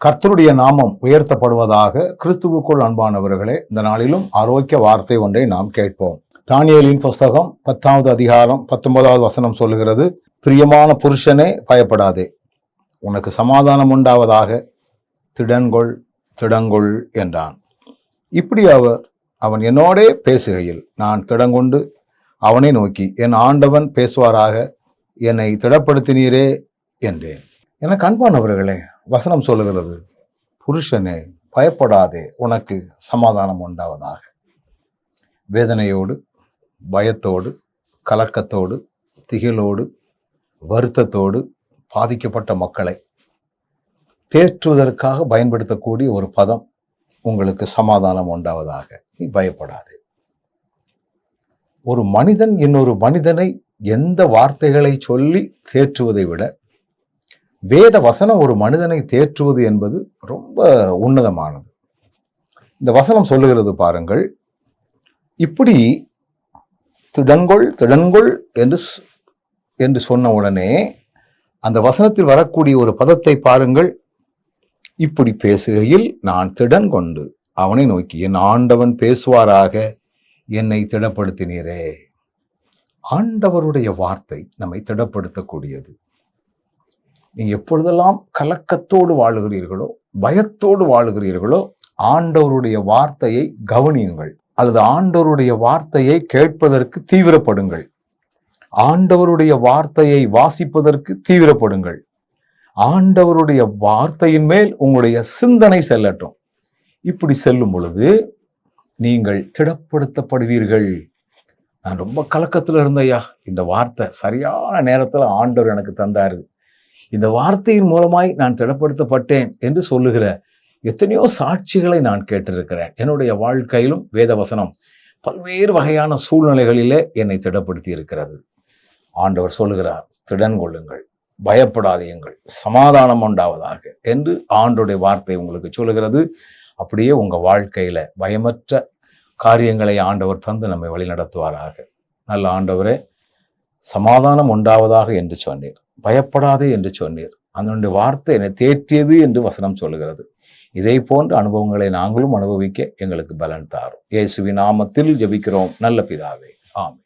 கர்த்தருடைய நாமம் உயர்த்தப்படுவதாக கிறிஸ்துவுக்குள் அன்பானவர்களே இந்த நாளிலும் ஆரோக்கிய வார்த்தை ஒன்றை நாம் கேட்போம். தானியலின் புஸ்தகம் பத்தாவது அதிகாரம் பத்தொன்பதாவது வசனம் சொல்லுகிறது பிரியமான புருஷனே பயப்படாதே. உனக்கு சமாதானம் உண்டாவதாக திடங்கொள் திடங்கொள் என்றான். இப்படி அவர் அவன் என்னோடே பேசுகையில் நான் திடங்கொண்டு அவனை நோக்கி என் ஆண்டவன் பேசுவாராக என்னை திடப்படுத்தினீரே என்றேன். ஏன்னா கண்பானவர்களே வசனம் சொல்லுகிறது புருஷனே பயப்படாதே உனக்கு சமாதானம் உண்டாவதாக. வேதனையோடு பயத்தோடு கலக்கத்தோடு திகிலோடு வருத்தத்தோடு பாதிக்கப்பட்ட மக்களை தேற்றுவதற்காக பயன்படுத்தக்கூடிய ஒரு பதம் உங்களுக்கு சமாதானம் உண்டாவதாக. நீ பயப்படாது. ஒரு மனிதன் இன்னொரு மனிதனை எந்த வார்த்தைகளை சொல்லி தேற்றுவதை விட வேத வசனம் ஒரு மனிதனை தேற்றுவது என்பது ரொம்ப உன்னதமானது. இந்த வசனம் சொல்லுகிறது பாருங்கள். இப்படி திடன்கொள் திடன்கொள் என்று என்று சொன்ன உடனே அந்த வசனத்தில் வரக்கூடிய ஒரு பதத்தை பாருங்கள். இப்படி பேசுகையில் நான் திடன் கொண்டு அவனை நோக்கி என் ஆண்டவன் பேசுவாராக என்னை திடப்படுத்தினீரே. ஆண்டவருடைய வார்த்தை நம்மை திடப்படுத்தக்கூடியது. நீங்கள் எப்பொழுதெல்லாம் கலக்கத்தோடு வாழுகிறீர்களோ பயத்தோடு வாழுகிறீர்களோ ஆண்டவருடைய வார்த்தையை கவனியுங்கள். அல்லது ஆண்டவருடைய வார்த்தையை கேட்பதற்கு தீவிரப்படுங்கள். ஆண்டவருடைய வார்த்தையை வாசிப்பதற்கு தீவிரப்படுங்கள். ஆண்டவருடைய வார்த்தையின் மேல் உங்களுடைய சிந்தனை செல்லட்டும். இப்படி செல்லும் பொழுது நீங்கள் திடப்படுத்தப்படுவீர்கள். நான் ரொம்ப கலக்கத்தில் இருந்தையா இந்த வார்த்தை சரியான நேரத்தில் ஆண்டவர் எனக்கு தந்தாரு. இந்த வார்த்தையின் மூலமாய் நான் திடப்படுத்தப்பட்டேன் என்று சொல்லுகிற எத்தனையோ சாட்சிகளை நான் கேட்டிருக்கிறேன். என்னுடைய வாழ்க்கையிலும் வேதவசனம் பல்வேறு வகையான சூழ்நிலைகளிலே என்னை திடப்படுத்தி இருக்கிறது ஆண்டவர் சொல்லுகிறார் திடன் கொள்ளுங்கள் பயப்படாதீங்கள் சமாதானம் உண்டாவதாக என்று ஆண்டுடைய வார்த்தை உங்களுக்கு சொல்லுகிறது. அப்படியே உங்கள் வாழ்க்கையில் பயமற்ற காரியங்களை ஆண்டவர் தந்து நம்மை வழிநடத்துவாராக. நல்ல ஆண்டவரே சமாதானம் உண்டாவதாக என்று சொன்னீர். பயப்படாதே என்று சொன்னீர். அதனுடைய வார்த்தை என்னை தேற்றியது என்று வசனம் சொல்லுகிறது. இதை போன்ற அனுபவங்களை நாங்களும் அனுபவிக்க எங்களுக்கு பலன் தாரும். இயேசுவின் நாமத்தில் ஜெபிக்கிறோம். நல்ல பிதாவே. ஆமே